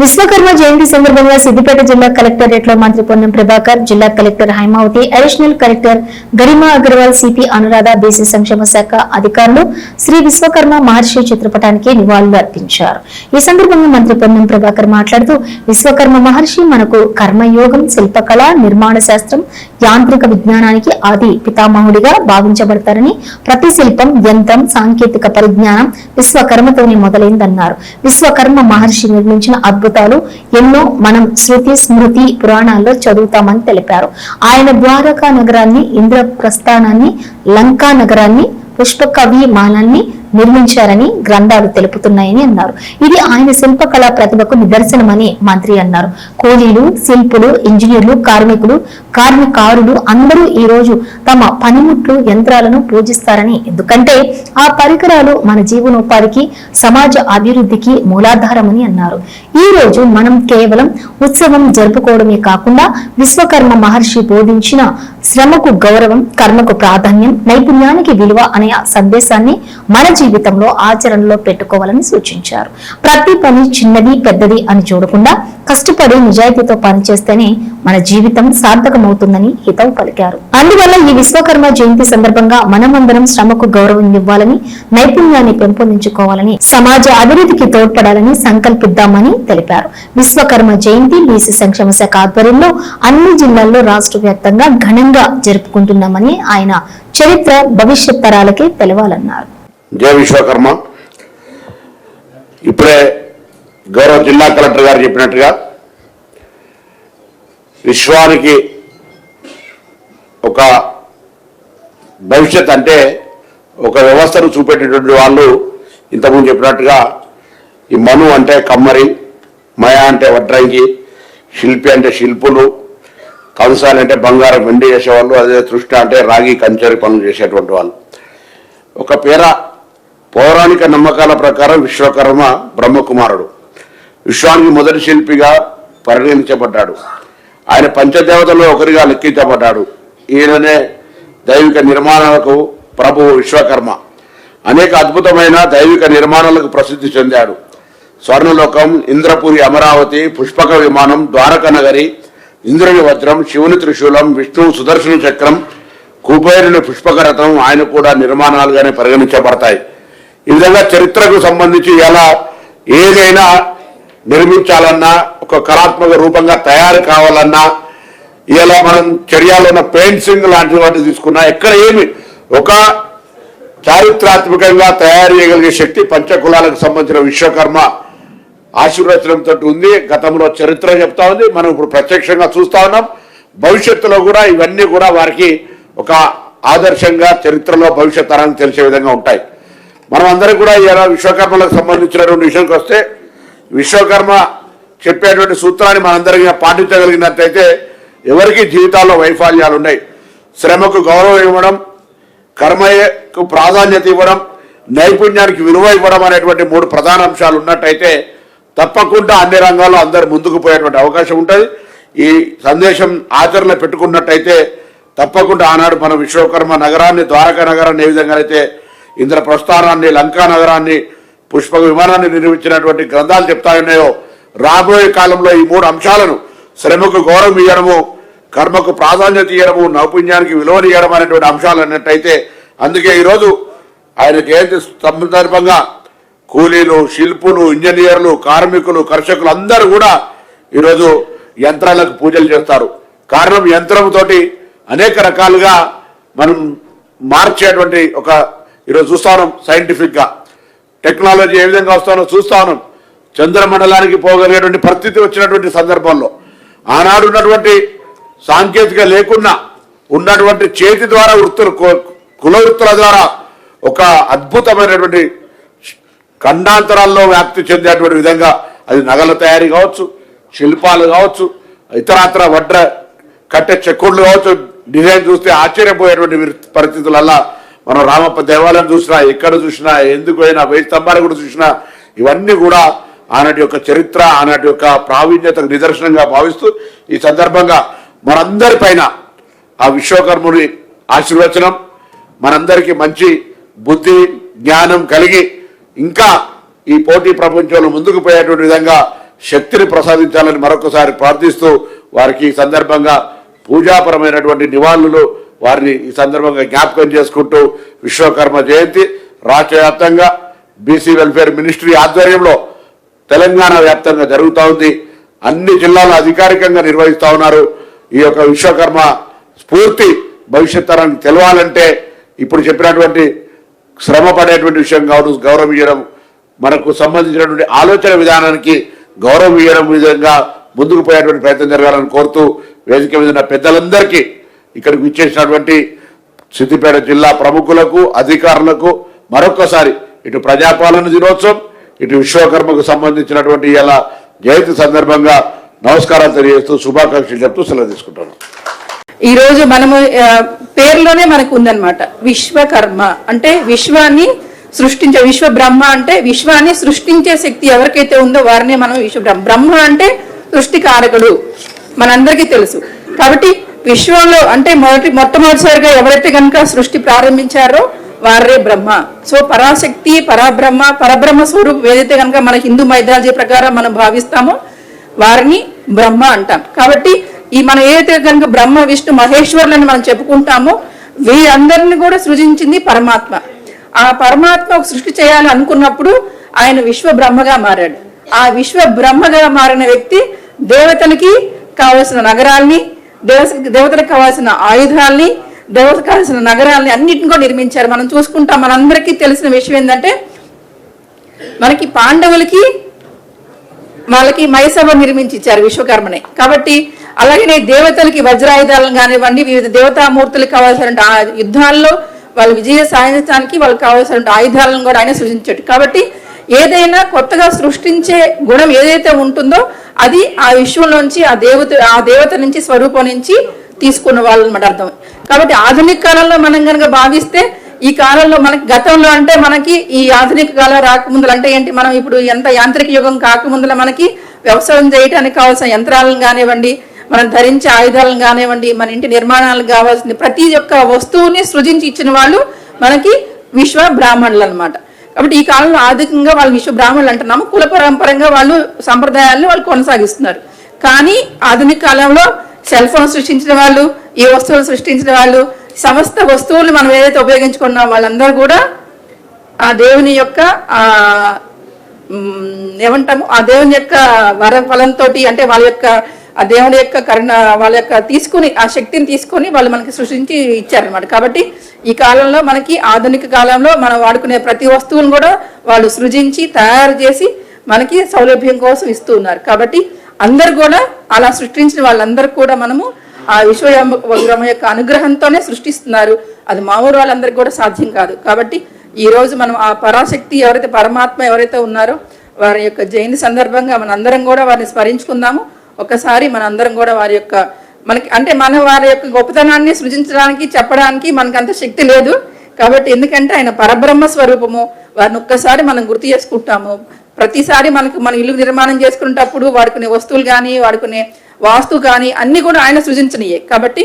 విశ్వకర్మ జయంతి సందర్భంగా సిద్దిపేట జిల్లా కలెక్టరేట్లో మంత్రి పొన్నం ప్రభాకర్ జిల్లా collector Haimavathi additional collector Garima Agarwal CP Anuradha BC సంక్షేమ శాఖ అధికారులు శ్రీ విశ్వకర్మ మహర్షి చిత్రపటానికి నివాళులు అర్పించారు. ఈ సందర్భంగా మంత్రి పొన్నం ప్రభాకర్ మాట్లాడుతూ విశ్వకర్మ మహర్షి మనకు కర్మయోగం శిల్పకళ నిర్మాణ శాస్త్రం యాంత్రిక విజ్ఞానానికి ఆది పితామహుడిగా భావించబడతారని ప్రతి శిల్పం యంత్రం సాంకేతిక పరిజ్ఞానం విశ్వకర్మతోనే మొదలైందన్నారు. విశ్వకర్మ మహర్షి నిర్మించిన అద్భుతాలు ఎన్నో మనం శృతి స్మృతి పురాణాల్లో చదువుతామని తెలిపారు. ఆయన ద్వారకా నగరాన్ని ఇంద్రప్రస్థానాన్ని లంకా నగరాన్ని పుష్పకవి మానాన్ని నిర్మించారని గ్రంథాలు తెలుపుతున్నాయని అన్నారు. ఇది ఆయన శిల్పకళా ప్రతిభకు నిదర్శనమని మంత్రి అన్నారు. కూలీలు శిల్పులు ఇంజనీర్లు కార్మికులు కార్మికారులు అందరూ ఈ రోజు తమ పనిముట్లు యంత్రాలను పూజిస్తారని. ఎందుకంటే ఆ పరికరాలు మన జీవనోపాధికి సమాజ అభివృద్ధికి మూలాధారమని అన్నారు. ఈ రోజు మనం కేవలం ఉత్సవం జరుపుకోవడమే కాకుండా విశ్వకర్మ మహర్షి బోధించిన శ్రమకు గౌరవం కర్మకు ప్రాధాన్యం నైపుణ్యానికి విలువ అనే సందేశాన్ని మన జీవితంలో ఆచరణలో పెట్టుకోవాలని సూచించారు. ప్రతి పని చిన్నది పెద్దది అని చూడకుండా కష్టపడి నిజాయితీతో పనిచేస్తేనే మన జీవితం సార్థకమవుతుందని హితవు పలికారు. అందువల్ల ఈ విశ్వకర్మ జయంతి సందర్భంగా మనమందరం శ్రమకు గౌరవం ఇవ్వాలని నైపుణ్యాన్ని పెంపొందించుకోవాలని సమాజ అభివృద్ధికి తోడ్పడాలని సంకల్పిద్దామని తెలిపారు. విశ్వకర్మ జయంతి బీసీ సంక్షేమ శాఖ ఆధ్వర్యంలో అన్ని జిల్లాల్లో రాష్ట్ర వ్యాప్తంగా ఘనంగా జరుపుకుంటున్నామని ఆయన చరిత్ర భవిష్యత్ తరాలకే తెలవాలన్నారు. జయ విశ్వకర్మ. ఇప్పుడే గౌరవ జిల్లా కలెక్టర్ గారు చెప్పినట్టుగా విశ్వానికి ఒక భవిష్యత్ అంటే ఒక వ్యవస్థను చూపెట్టేటువంటి వాళ్ళు ఇంతకుముందు చెప్పినట్టుగా ఈ మను అంటే కమ్మరి మయ అంటే వడ్రంగి శిల్పి అంటే శిల్పులు కంసాలి అంటే బంగారం వెండి చేసేవాళ్ళు అదే తృష్ణ అంటే రాగి కంచరి పనులు చేసేటువంటి వాళ్ళు. ఒక పేర పౌరాణిక నమ్మకాల ప్రకారం విశ్వకర్మ బ్రహ్మకుమారుడు. విశ్వానికి మొదటి శిల్పిగా పరిగణించబడ్డాడు. ఆయన పంచదేవతల్లో ఒకరిగా లెక్కించబడ్డాడు. ఈయననే దైవిక నిర్మాణాలకు ప్రభు విశ్వకర్మ. అనేక అద్భుతమైన దైవిక నిర్మాణాలకు ప్రసిద్ధి చెందాడు. స్వర్ణలోకం ఇంద్రపురి అమరావతి పుష్పక విమానం ద్వారక నగరి ఇంద్రుని వజ్రం శివుని త్రిశూలం విష్ణు సుదర్శన చక్రం కుబేరుని పుష్పక రథం ఆయన కూడా నిర్మాణాలుగానే పరిగణించబడతాయి. ఈ విధంగా చరిత్రకు సంబంధించి ఎలా ఏదైనా నిర్మించాలన్నా ఒక కళాత్మక రూపంగా తయారు కావాలన్నా ఇలా మనం చర్యలో ఉన్న పెయింట్సింగ్ లాంటి వాటిని తీసుకున్నా ఎక్కడ ఏమి ఒక చారిత్రాత్మకంగా తయారు చేయగలిగే శక్తి పంచకులాలకు సంబంధించిన విశ్వకర్మ ఆశీర్వచనంతో ఉంది. గతంలో చరిత్ర చెప్తా ఉంది. మనం ఇప్పుడు ప్రత్యక్షంగా చూస్తా ఉన్నాం. భవిష్యత్తులో కూడా ఇవన్నీ కూడా వారికి ఒక ఆదర్శంగా చరిత్రలో భవిష్యత్ తరానికి తెలిసే విధంగా ఉంటాయి. మనం అందరం కూడా ఇలా విశ్వకర్మలకు సంబంధించినటువంటి విషయంకి వస్తే విశ్వకర్మ చెప్పేటువంటి సూత్రాన్ని మనందరికీ పాటించగలిగినట్టయితే ఎవరికి జీవితాల్లో వైఫల్యాలు ఉన్నాయి. శ్రమకు గౌరవం ఇవ్వడం కర్మకు ప్రాధాన్యత ఇవ్వడం నైపుణ్యానికి విలువ ఇవ్వడం అనేటువంటి మూడు ప్రధాన అంశాలు ఉన్నట్టయితే తప్పకుండా అన్ని రంగాల్లో అందరు ముందుకు పోయేటువంటి అవకాశం ఉంటుంది. ఈ సందేశం ఆచరణ పెట్టుకున్నట్టయితే తప్పకుండా ఆనాడు మన విశ్వకర్మ నగరాన్ని ద్వారకా నగరాన్ని ఏ విధంగా అయితే ఇంద్రప్రస్థానాన్ని లంకా నగరాన్ని పుష్ప విమానాన్ని నిర్మించినటువంటి గ్రంథాలు చెప్తా ఉన్నాయో రాబోయే కాలంలో ఈ మూడు అంశాలను శ్రమకు గౌరవం ఇవ్వడము కర్మకు ప్రాధాన్యత ఇవ్వడము నైపుణ్యానికి విలువలు అనేటువంటి అంశాలు అన్నట్టయితే అందుకే ఈరోజు ఆయన జయంతి సందర్భంగా కూలీలు శిల్పులు ఇంజనీర్లు కార్మికులు కర్షకులు అందరూ కూడా ఈరోజు యంత్రాలకు పూజలు చేస్తారు. కారణం యంత్రంతోటి అనేక రకాలుగా మనం మార్చేటువంటి ఒక ఈరోజు చూస్తాను సైంటిఫిక్గా టెక్నాలజీ ఏ విధంగా వస్తానో చూస్తాను. చంద్రమండలానికి పోగలిగేటువంటి పరిస్థితి వచ్చినటువంటి సందర్భంలో. ఆనాడు ఉన్నటువంటి సాంకేతిక లేకున్నా ఉన్నటువంటి చేతి ద్వారా వృత్తులు కుల వృత్తుల ద్వారా ఒక అద్భుతమైనటువంటి ఖండాంతరాల్లో వ్యాప్తి చెందేటువంటి విధంగా అది నగల తయారీ కావచ్చు శిల్పాలు కావచ్చు ఇతరాత్ర వడ్ర కట్టె చెక్కుళ్ళు కావచ్చు డిజైన్ చూస్తే ఆశ్చర్యపోయేటువంటి పరిస్థితులల్లా మనం రామప్ప దేవాలయం చూసినా ఎక్కడ చూసినా ఎందుకు అయినా వెయ్యి స్తంభాలు కూడా చూసినా ఇవన్నీ కూడా ఆనాటి యొక్క చరిత్ర ఆనాటి యొక్క ప్రావీణ్యతకు నిదర్శనంగా భావిస్తూ ఈ సందర్భంగా మనందరి పైన ఆ విశ్వకర్ముని ఆశీర్వచనం మనందరికీ మంచి బుద్ధి జ్ఞానం కలిగి ఇంకా ఈ పోటీ ప్రపంచంలో ముందుకు పోయేటువంటి విధంగా శక్తిని ప్రసాదించాలని మరొకసారి ప్రార్థిస్తూ వారికి ఈ సందర్భంగా పూజాపరమైనటువంటి నివాళులు వారిని ఈ సందర్భంగా జ్ఞాపకం చేసుకుంటూ విశ్వకర్మ జయంతి రాష్ట్ర వ్యాప్తంగా బీసీ వెల్ఫేర్ మినిస్ట్రీ ఆధ్వర్యంలో తెలంగాణ వ్యాప్తంగా జరుగుతూ ఉంది. అన్ని జిల్లాలు అధికారికంగా నిర్వహిస్తా ఉన్నారు. ఈ యొక్క విశ్వకర్మ స్ఫూర్తి భవిష్యత్ తరానికి తెలవాలంటే ఇప్పుడు చెప్పినటువంటి శ్రమ పడేటువంటి విషయం కావడం గౌరవం ఇవ్వడం మనకు సంబంధించినటువంటి ఆలోచన విధానానికి గౌరవం ఇవ్వడం విధంగా ముందుకు పోయేటువంటి ప్రయత్నం జరగాలని కోరుతూ వేదిక మీద పెద్దలందరికీ ఇక్కడికి విచ్చేసినటువంటి సిద్దిపేట జిల్లా ప్రముఖులకు అధికారులకు మరొక్కసారి ఇటు ప్రజాపాలన దినోత్సవం ఇటు విశ్వకర్మకు సంబంధించినటువంటి ఇలా జయంతి సందర్భంగా నమస్కారాలు తెలియజేస్తూ శుభాకాంక్షలు చెప్తూ సెలవు తీసుకుంటాను ఈ రోజు మనము పేర్లోనే పేరులోనే మనకు ఉందన్నమాట. విశ్వకర్మ. అంటే విశ్వాన్ని సృష్టించే విశ్వ బ్రహ్మ అంటే విశ్వాన్ని సృష్టించే శక్తి ఎవరికైతే ఉందో వారినే మనం విశ్వ బ్రహ్మ బ్రహ్మ అంటే సృష్టికారకుడు. మనందరికీ తెలుసు. కాబట్టి విశ్వంలో అంటే మొదటి మొట్టమొదటిసారిగా ఎవరైతే కనుక సృష్టి ప్రారంభించారో వారే బ్రహ్మ. సో పరాశక్తి పరబ్రహ్మ పరబ్రహ్మ స్వరూపం ఏదైతే కనుక మన హిందూ మైథాలజీ ప్రకారం మనం భావిస్తామో వారిని బ్రహ్మ అంటాం. కాబట్టి ఈ మనం ఏదైతే కనుక బ్రహ్మ విష్ణు మహేశ్వరులని మనం చెప్పుకుంటామో వీరందరిని కూడా సృజించింది పరమాత్మ. ఆ పరమాత్మ ఒక సృష్టి చేయాలని అనుకున్నప్పుడు ఆయన విశ్వ బ్రహ్మగా మారాడు. ఆ విశ్వ బ్రహ్మగా మారిన వ్యక్తి దేవతలకి కావలసిన నగరాల్ని దేవతలకు కావాల్సిన ఆయుధాల్ని దేవతకు కావాల్సిన నగరాలని అన్నిటిని కూడా నిర్మించారు. మనం చూసుకుంటాం మనందరికీ తెలిసిన విషయం ఏంటంటే మనకి పాండవులకి వాళ్ళకి మైసభ నిర్మించి ఇచ్చారు విశ్వకర్మని. కాబట్టి అలాగనే దేవతలకి వజ్రాయుధాలను కానివ్వండి వివిధ దేవతామూర్తులకు కావాల్సిన ఆ యుద్ధాల్లో వాళ్ళు విజయ సాధించడానికి వాళ్ళకి కావాల్సిన ఆయుధాలను కూడా ఆయన సృజించాడు. కాబట్టి ఏదైనా కొత్తగా సృష్టించే గుణం ఏదైతే ఉంటుందో అది ఆ విశ్వంలోంచి ఆ దేవత ఆ దేవత నుంచి స్వరూపం నుంచి తీసుకున్న వాళ్ళు అనమాట అర్థం. కాబట్టి ఆధునిక కాలంలో మనం కనుక భావిస్తే ఈ కాలంలో మనకి గతంలో అంటే మనకి ఈ ఆధునిక కాలం రాకముందులు అంటే ఏంటి? మనం ఇప్పుడు ఎంత యాంత్రిక యుగం కాకముందుల మనకి వ్యవసాయం చేయడానికి కావాల్సిన యంత్రాలను కానివ్వండి మనం ధరించే ఆయుధాలను కానివ్వండి మన ఇంటి నిర్మాణాలకు కావాల్సిన ప్రతి ఒక్క వస్తువుని సృజించి ఇచ్చిన వాళ్ళు మనకి విశ్వ బ్రాహ్మణులు అనమాట కాబట్టి ఈ కాలంలో ఆర్థికంగా వాళ్ళు విశ్వ బ్రాహ్మణులు అంటున్నాము. కుల పరంపరంగా వాళ్ళు సంప్రదాయాలను వాళ్ళు కొనసాగిస్తున్నారు. కానీ ఆధునిక కాలంలో సెల్ ఫోన్ సృష్టించిన వాళ్ళు ఈ వస్తువులు సృష్టించిన వాళ్ళు సమస్త వస్తువులు మనం ఏదైతే ఉపయోగించుకున్నాం వాళ్ళందరూ కూడా ఆ దేవుని యొక్క ఆ ఏమంటాము? ఆ దేవుని యొక్క వర ఫలంతో అంటే వాళ్ళ యొక్క ఆ దేవుని యొక్క కరుణ వాళ్ళ యొక్క తీసుకుని ఆ శక్తిని తీసుకొని వాళ్ళు మనకి సృష్టించి ఇచ్చారనమాట కాబట్టి ఈ కాలంలో మనకి ఆధునిక కాలంలో మనం వాడుకునే ప్రతి వస్తువును కూడా వాళ్ళు సృజించి తయారు చేసి మనకి సౌలభ్యం కోసం ఇస్తూ ఉన్నారు. కాబట్టి అందరు కూడా అలా సృష్టించిన వాళ్ళందరూ కూడా మనము ఆ విశ్వబ్రహ్మ యొక్క అనుగ్రహంతోనే సృష్టిస్తున్నారు. అది మామూలు వాళ్ళందరికీ కూడా సాధ్యం కాదు. కాబట్టి ఈ రోజు మనం ఆ పరాశక్తి ఎవరైతే పరమాత్మ ఎవరైతే ఉన్నారో వారి యొక్క జయంతి సందర్భంగా మనందరం కూడా వారిని స్మరించుకుందాము. ఒకసారి మనందరం కూడా వారి యొక్క మనకి అంటే మన వారి యొక్క గొప్పతనాన్ని సృజించడానికి చెప్పడానికి మనకు అంత శక్తి లేదు. కాబట్టి ఎందుకంటే ఆయన పరబ్రహ్మ స్వరూపము వారిని ఒక్కసారి మనం గుర్తు చేసుకుంటాము. ప్రతిసారి మనకు మన ఇల్లు నిర్మాణం చేసుకునేటప్పుడు వాడుకునే వస్తువులు కానీ వాడుకునే వాస్తు కానీ అన్ని కూడా ఆయన సృజించినయే. కాబట్టి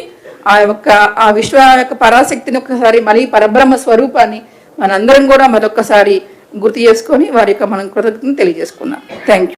ఆ యొక్క ఆ విశ్వ యొక్క పరాశక్తిని ఒక్కసారి మళ్ళీ పరబ్రహ్మ స్వరూపాన్ని మనందరం కూడా మరొక్కసారి గుర్తు చేసుకొని వారి యొక్క మనం కృతజ్ఞతను తెలియజేసుకున్నాం థ్యాంక్ యూ